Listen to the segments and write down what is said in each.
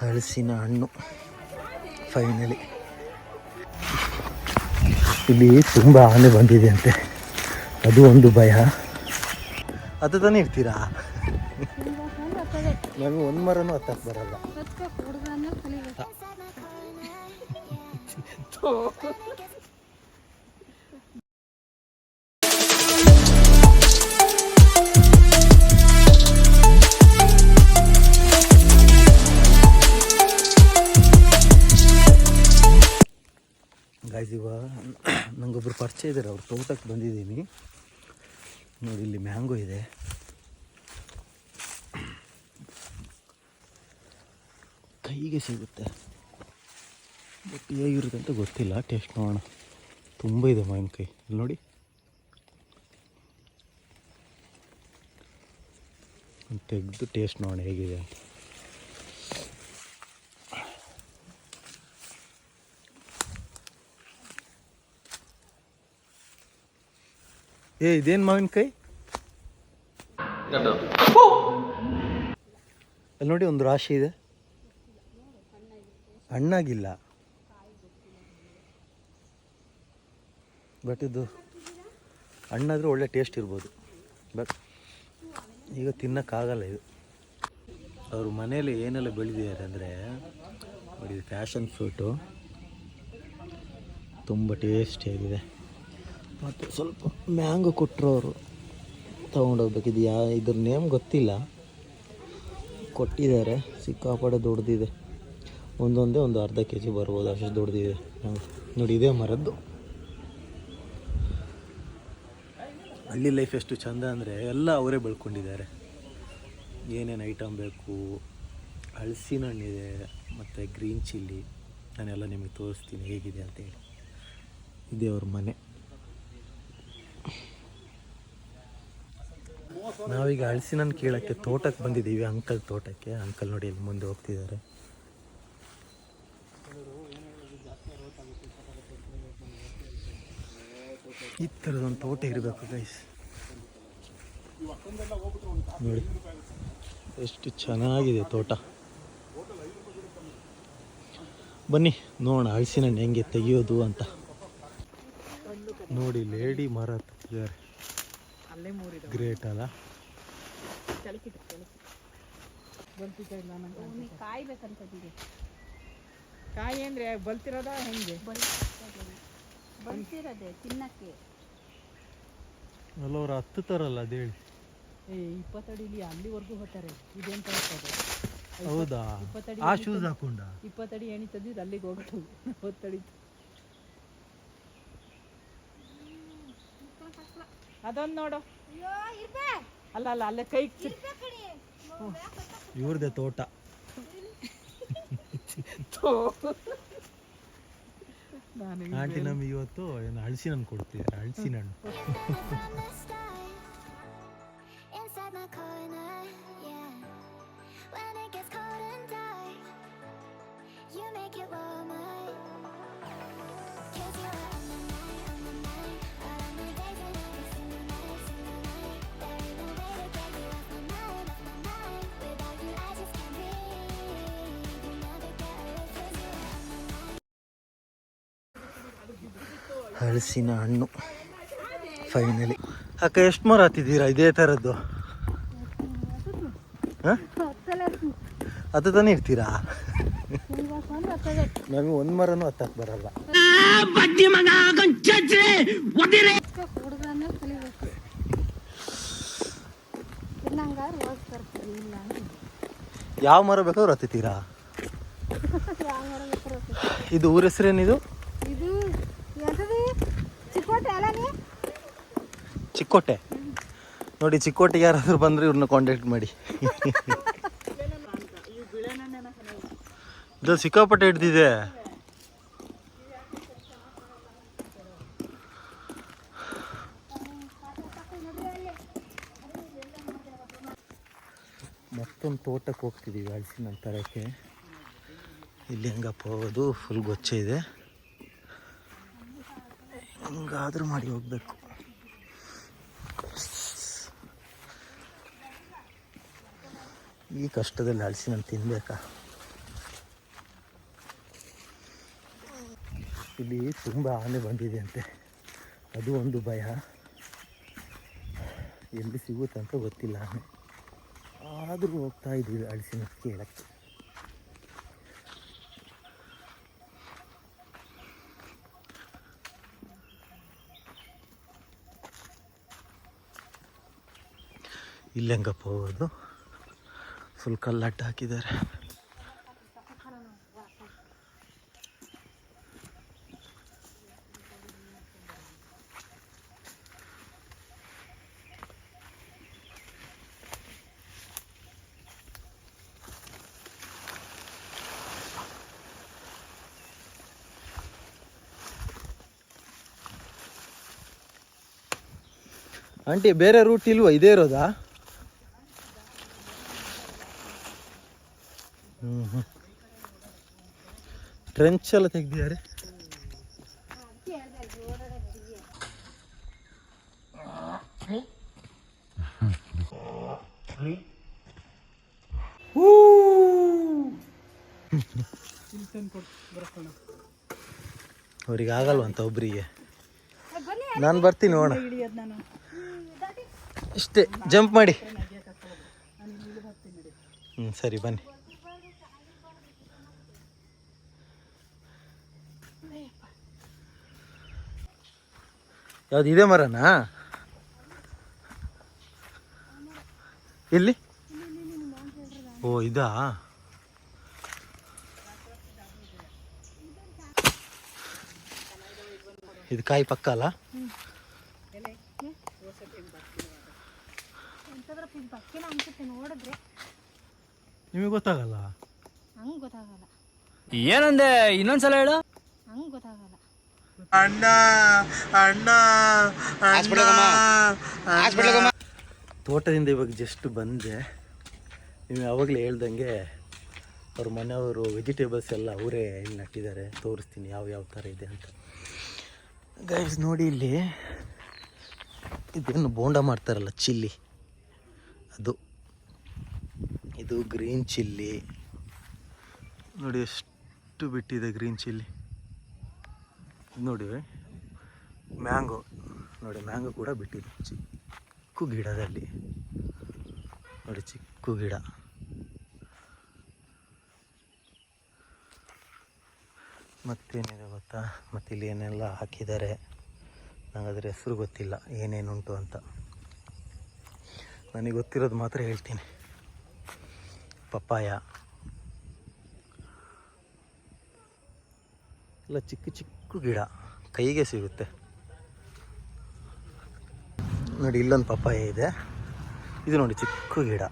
ಹಲಸಿನ ಹಣ್ಣು. ಫೈನಲಿ ಇಲ್ಲಿ ತುಂಬ ಆನೆ ಬಂದಿದೆ ಅಂತೆ ಅದು ಒಂದು ಭಯ. ಅದು ತಾನೇ ಇರ್ತೀರಾ? ನಮಗೆ ಒಂದು ಮರನೂ ಹತ್ತಕ್ಕೆ ಬರಲ್ಲ ಗಾಯ್ಸ್ ಇವಾಗ ನಂಗೊಬ್ರು ಪರಿಚಯ ಇದ್ದಾರೆ ಅವ್ರ ತೋಟಕ್ಕೆ ಬಂದಿದ್ದೀನಿ. ನೋಡಿ, ಇಲ್ಲಿ ಮ್ಯಾಂಗೋ ಇದೆ. ಕೈಗೆ ಸಿಗುತ್ತೆ. ಬಟ್ ಹೇಗಿರುತ್ತೆ ಅಂತ ಗೊತ್ತಿಲ್ಲ. ಟೇಸ್ಟ್ ನೋಡೋಣ. ತುಂಬ ಇದೆ ಮಾವಿನಕಾಯಿ ಇಲ್ಲಿ ನೋಡಿ. ತೆಗೆದು ಟೇಸ್ಟ್ ನೋಡೋಣ ಹೇಗಿದೆ ಅಂತ. ಏ ಇದೇನು ಮಾವಿನಕಾಯಿ ಅಲ್ಲಿ ನೋಡಿ ಒಂದು ರಾಶಿ ಇದೆ. ಹಣ್ಣಾಗಿಲ್ಲ. ಬಟ್ ಇದು ಹಣ್ಣಾದರೂ ಒಳ್ಳೆ ಟೇಸ್ಟ್ ಇರ್ಬೋದು. ಬಟ್ ಈಗ ತಿನ್ನೋಕ್ಕಾಗಲ್ಲ ಇದು. ಅವ್ರ ಮನೇಲಿ ಏನೆಲ್ಲ ಬೆಳೆದಿದ್ದಾರೆ ಅಂದರೆ ನೋಡಿ ಫ್ಯಾಷನ್ ಫ್ರೂಟು ತುಂಬ ಟೇಸ್ಟಿಯಾಗಿದೆ ಮತ್ತು ಸ್ವಲ್ಪ ಮ್ಯಾಂಗೋ ಕೊಟ್ಟರು ಅವರು ಇದು ಯಾ ಇದ್ರ ನೇಮ್ ಗೊತ್ತಿಲ್ಲ. ಕೊಟ್ಟಿದ್ದಾರೆ. ಸಿಕ್ಕಾಪಡೆ ದೊಡ್ಡದಿದೆ ಒಂದೊಂದೇ ಒಂದು ಅರ್ಧ ಕೆ ಜಿ ಬರ್ಬೋದು. ಅಷ್ಟು ದೊಡ್ಡದಿದೆ ನೋಡಿ, ಇದೇ ಮರದ್ದು. ಹಳ್ಳಿ ಲೈಫ್ ಎಷ್ಟು ಚಂದ ಅಂದರೆ ಎಲ್ಲ ಅವರೇ ಬೆಳ್ಕೊಂಡಿದ್ದಾರೆ. ಏನೇನು ಐಟಮ್ ಬೇಕು? ಹಳಸಿನ ಹಣ್ಣಿದೆ ಮತ್ತು ಗ್ರೀನ್ ಚಿಲ್ಲಿ ನಾನೆಲ್ಲ ನಿಮಗೆ ತೋರಿಸ್ತೀನಿ ಹೇಗಿದೆ ಅಂತೇಳಿ ಇದೇ ಅವ್ರ ಮನೆ. ನಾವೀಗ ಹಲಸಿನ ಕೇಳೋಕ್ಕೆ ತೋಟಕ್ಕೆ ಬಂದಿದ್ದೀವಿ, ಅಂಕಲ್ ತೋಟಕ್ಕೆ. ಅಂಕಲ್ ನೋಡಿ ಇಲ್ಲಿ ಮುಂದೆ ಹೋಗ್ತಿದ್ದಾರೆ. ಈ ಥರದೊಂದು ತೋಟ ಇರಬೇಕು ಗೈಸ್ ನೋಡಿ, ಎಷ್ಟು ಚೆನ್ನಾಗಿದೆ ತೋಟ. ಬನ್ನಿ, ನೋಡೋಣ ಹಲಸಿನ ಹೆಂಗೆ ತೆಗೆಯೋದು ಅಂತ. ನೋಡಿ, ಲೇಡಿ ಮರ ತೆಗ್ದಿದ್ದಾರೆ ಅಲ್ಲೇ ಮೂರಿದೆ ಗ್ರೇಟ್ ಅಲ್ಲ? ಕೆಳಕಿಟ್ಟು ಕೆಳಕಿ ಬಲ್ತಿದ್ದ ಇಲ್ಲ ನಂಗೆ ಕಾಯಿ ಅಂದರೆ ಬಲ್ತಿರೋದ ಹೆಂಗೆ? ಬಲ್ತಿರೋದೆ ತಿನ್ನಕ್ಕೆ. ಅಲ್ಲವ್ರು ಹತ್ತುತ್ತಾರಲ್ಲ ಅದು ಹೇಳಿ ಏ ಇಪ್ಪತ್ತಡಿಲಿ ಅಲ್ಲಿವರೆಗೂ ಹೋಗ್ತಾರೆ. ಇದೆಂತ ಹೋಗ್ತದೆ ಹೌದಾ? ಇಪ್ಪತ್ತಡಿ ಆ ಶೂಸ್ ಹಾಕೊಂಡ? ಇಪ್ಪತ್ತಡಿ ಎಣಿ ತಂದಿದ್ದು ಅಲ್ಲಿಗೆ ಹೋಗ್ತು ಹೊತ್ತಡಿ ಅದೊಂದು ನೋಡು ಅಲ್ಲ ಅಲ್ಲ ಅಲ್ಲೇ ಕೈ ಇವ್ರದೇ ತೋಟ ಆಂಟಿ ನಮ್ ಇವತ್ತು ಏನು ಹಳಸಿನ ಹಣ್ಣು ಕೊಡ್ತಿದ್ದಾರೆ ಹಲಸಿನ ಹಣ್ಣು Inside my corner, yeah. When it gets cold and dark, you make it warmer. ಹಲಸಿನ ಹಣ್ಣು. ಫೈನಲಿ ಅಕ್ಕ ಎಷ್ಟು ಮರ ಹತ್ತಿದ್ದೀರಾ ಇದೇ ಥರದ್ದು ಹಾಂ? ಅದು ತಾನೇ ಇರ್ತೀರಾ ನಮಗೆ ಒಂದು ಮರನು ಹತ್ತಕ್ಕೆ ಬರಲ್ಲ. ಯಾವ ಮರ ಬೇಕಾದ್ರೂ ಹತ್ತಿತೀರಾ ಹೋಗ್ತೀವಿ. ಇದು ಊರ ಹೆಸರೇನಿದು? ಚಿಕ್ಕೋಟೆ. ನೋಡಿ ಚಿಕ್ಕೋಟೆ ಯಾರಾದರೂ ಬಂದರೆ ಇವ್ರನ್ನ ಕಾಂಟ್ಯಾಕ್ಟ್ ಮಾಡಿ. ಇದು ಸಿಕ್ಕಾಪಟ್ಟೆ ಹಿಡ್ದಿದೆ. ಮತ್ತೊಂದು ತೋಟಕ್ಕೆ ಹೋಗ್ತಿದ್ದೀವಿ ಹಲಸಿನ ತರಕ್ಕೆ. ಇಲ್ಲಿ ಹೆಂಗಪ್ಪ ಹೋಗೋದು ಫುಲ್ ಗೊಚ್ಚೆ ಇದೆ. ಹೆಂಗಾದರೂ ಮಾಡಿ ಹೋಗಬೇಕು. ಈ ಕಷ್ಟದಲ್ಲಿ ಅಳಿಸಿ ನಾನು ತಿನ್ನಬೇಕಾ ಇಲ್ಲಿ ತುಂಬ ಆನೆ ಬಂದಿದೆ ಅಂತೆ. ಅದು ಒಂದು ಭಯ. ಎಲ್ಲಿ ಸಿಗುತ್ತಂತ ಗೊತ್ತಿಲ್ಲ. ಆನೆ ಆದರೂ ಹೋಗ್ತಾ ಇದ್ದೀವಿ ಅಳಿಸಿನ ಕೇಳಕ್ಕೆ. ಇಲ್ಲಿ ಹೆಂಗಪ್ಪ ಹೋಗೋದು ಫುಲ್ ಕಲ್ಲಡ್ಡ ಹಾಕಿದ್ದಾರೆ. ಆಂಟಿ ಬೇರೆ ರೂಟ್ ಇಲ್ವಾ? ಇದೇ ಇರೋದಾ ಹ್ಞೂ ಹ್ಞೂ ಟ್ರೆಂಚ್ ಎಲ್ಲ ತೆಗ್ದಿದ್ದಾರೆ. ಅವ್ರಿಗೆ ಆಗಲ್ವಂತ ಒಬ್ರಿಗೆ. ನಾನು ಬರ್ತೀನಿ ನೋಡ ಇಷ್ಟೇ, ಜಂಪ್ ಮಾಡಿ. ಹ್ಞೂ ಸರಿ, ಬನ್ನಿ. ಯಾವ್ದು ಇದೇ ಮರನಾ? ಎಲ್ಲಿ? ಓ ಇದಾ? ಇದು ಕಾಯಿ ಪಕ್ಕ ಅಲ್ಲ? ನಿಮಗೆ ಗೊತ್ತಾಗಲ್ಲ? ಹಂಗೆ ಗೊತ್ತಾಗಲ್ಲ. ಏನಂದೆ? ಇನ್ನೊಂದ್ಸಲ ಹೇಳು. ಹಂಗೆ ಗೊತ್ತಾಗಲ್ಲ. ತೋಟದಿಂದ ಇವಾಗ ಜಸ್ಟ್ ಬಂದೆ. ನೀವು ಯಾವಾಗಲೇ ಹೇಳ್ದಂಗೆ ಅವ್ರ ಮನೆಯವರು ವೆಜಿಟೇಬಲ್ಸ್ ಎಲ್ಲ ಅವರೇ ಇಲ್ಲಿ ನಟ್ಟಿದ್ದಾರೆ. ತೋರಿಸ್ತೀನಿ ಯಾವ ಯಾವ ಥರ ಇದೆ ಅಂತ. ಗೈಸ್ ನೋಡಿ ಇಲ್ಲಿ. ಇದೇನು ಬೋಂಡ ಮಾಡ್ತಾರಲ್ಲ ಚಿಲ್ಲಿ. ಅದು. ಇದು ಗ್ರೀನ್ ಚಿಲ್ಲಿ ನೋಡಿ ಎಷ್ಟು ಬಿಟ್ಟಿದೆ ಗ್ರೀನ್ ಚಿಲ್ಲಿ ನೋಡಿ, ಮ್ಯಾಂಗೋ. ನೋಡಿ, ಮ್ಯಾಂಗೋ ಕೂಡ ಬಿಟ್ಟಿದೆ. ಚಿಕ್ಕ ಗಿಡದಲ್ಲಿ. ನೋಡಿ, ಚಿಕ್ಕ ಗಿಡ. ಮತ್ತೇನಿದೆ ಗೊತ್ತಾ? ಮತ್ತು ಇಲ್ಲಿ ಏನೆಲ್ಲ ಹಾಕಿದ್ದಾರೆ? ನನಗೆ ಅದ್ರ ಹೆಸರು ಗೊತ್ತಿಲ್ಲ. ಏನೇನುಂಟು ಅಂತ. ನನಗೆ ಗೊತ್ತಿರೋದು ಮಾತ್ರ ಹೇಳ್ತೀನಿ. ಪಪ್ಪಾಯ. ಎಲ್ಲ ಚಿಕ್ಕ ಚಿಕ್ಕ ಗಿಡ ಕೈಗೆ ಸಿಗುತ್ತೆ. ನೋಡಿ, ಇಲ್ಲೊಂದು ಪಪ್ಪಾಯ ಇದೆ. ಇದು ನೋಡಿ, ಚಿಕ್ಕ ಗಿಡ.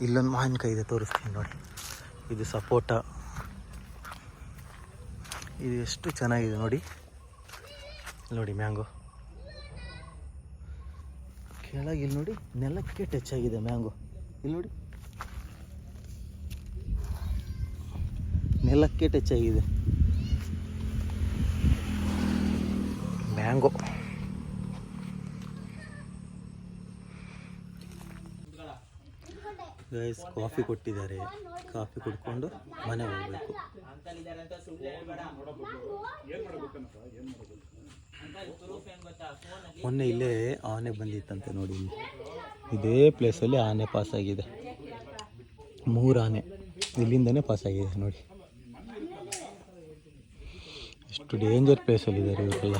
ಇಲ್ಲೊಂದು ಮಾವಿನಕಾಯಿ ಇದೆ, ತೋರಿಸ್ತೀನಿ ನೋಡಿ. ಇದು ಸಪೋಟ. ಇದು ಎಷ್ಟು ಚೆನ್ನಾಗಿದೆ ನೋಡಿ. ನೋಡಿ, ಮ್ಯಾಂಗೋ. ಕೆಳಗೆ ಇಲ್ಲಿ ನೋಡಿ, ನೆಲಕ್ಕೆ ಟಚ್ ಆಗಿದೆ ಮ್ಯಾಂಗೋ. ಇಲ್ಲಿ ನೋಡಿ. ನೆಲಕ್ಕೆ ಟಚ್ ಆಗಿದೆ. ಮ್ಯಾಂಗೋ ಗೈಸ್ ಕಾಫಿ ಕೊಟ್ಟಿದ್ದಾರೆ. ಕಾಫಿ ಕುಡ್ಕೊಂಡು ಮನೆ ಹೋಗ್ಬೇಕು. ಮೊನ್ನೆ ಇಲ್ಲೇ ಆನೆ ಬಂದಿತ್ತಂತೆ ನೋಡಿ. ಇದೇ ಪ್ಲೇಸಲ್ಲಿ ಆನೆ ಪಾಸ್ ಆಗಿದೆ. ಮೂರು ಆನೆ ಇಲ್ಲಿಂದನೇ ಆಗಿದೆ ನೋಡಿ. ಎಷ್ಟು ಡೇಂಜರ್ ಪ್ಲೇಸಲ್ಲಿದ್ದಾರೆ ಇವರೆಲ್ಲ.